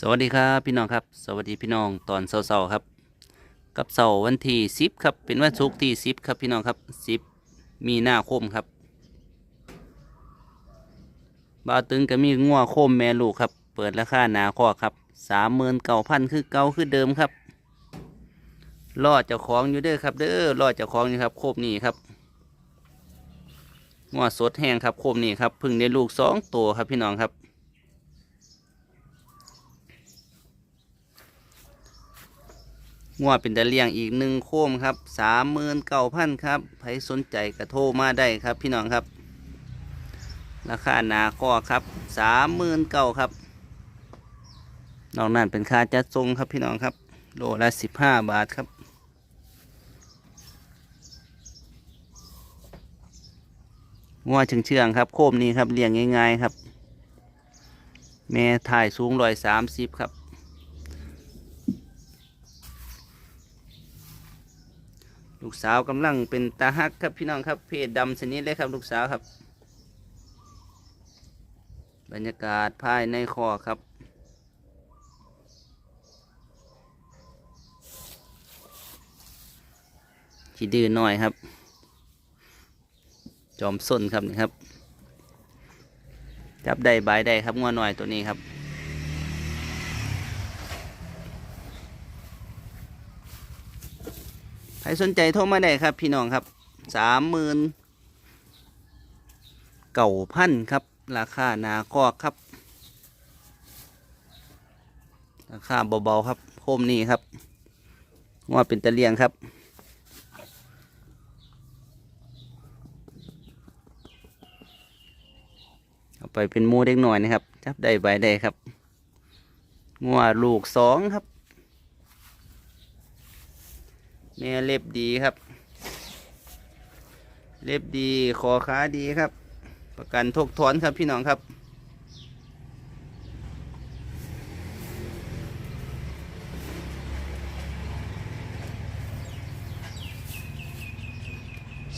สวัสดีครับพี่น้องครับ สวัสดีพี่น้องตอนเสาร์ครับ กับเสาร์วันที่สิบครับเป็นวันศุกร์ที่สิบครับพี่น้องครับสิบมีหน้าคมครับบาตึงก็มีงัวโคมแม่ลูกครับ เปิดราคาหนาคอครับสามหมื่นเก้าพันคือเก่าคือเดิมครับรอดเจ้าของอยู่เด้อครับ เด้อรอดเจ้าของอยู่ครับโคมนี่ครับงัวสดแห้งครับโคมนี่ครับพึ่งได้ลูกสองตัวครับพี่น้องครับ งัวเป็นตะเลียงอีกหนึ่งโคมครับสามหมื่นเก้าพันครับใครสนใจกระโทรมาได้ครับพี่น้องครับ ราคาหนาข้อครับสามหมื่นเก้าครับนอกนั้นเป็นค่าจัดทรงครับพี่น้องครับ โลละสิบห้าบาทครับงัวเชื่องๆครับโคมนี้ครับเลี้ยงง่ายๆครับ แม่ถ่ายสูงร้อยสามสิบครับ ลูกสาวกำลังเป็นตาฮักครับพี่น้องครับเพศดำชนิดเลยครับลูกสาวครับ บรรยากาศภายในคอครับขี้ดื้อหน่อยครับ จอมส้นครับนี่ครับ จับได้บายได้ครับงัวหน่อยตัวนี้ครับ ครสนใจโทรมาได้ครับ พี่น้องครับสามหมื่นเก่าพันครับ ราคานาคอกครับ ราคาเบาๆครับโคมนี่ครับว่าเป็นตะเลียงครับเอาไปเป็นมูเด็กหน่อยนะครับ จับได้ใบได้ครับงัวลูกสองครับ แม่เล็บดีครับ เล็บดีคอขาดีครับ ประกันทกถอนครับพี่น้องครับ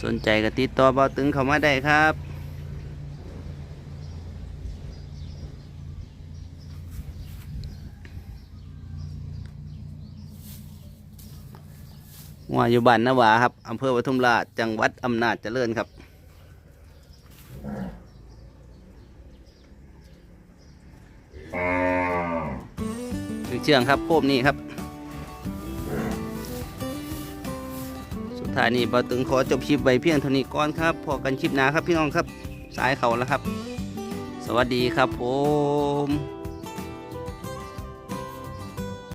สนใจก็ติดต่อเบาตึงเข้ามาได้ครับ วาอยู่บ้านนาวาครับอำเภอปทุมราชจังหวัดอำนาจเจริญครับถึงเชื่องครับโคมนี่ครับ สุดท้ายนี้บาตึงขอจบคลิปไว้เพียงเท่านี้ก่อนครับ พอกันคลิปหน้าครับพี่น้องครับ สายเขาแล้วครับ สวัสดีครับผม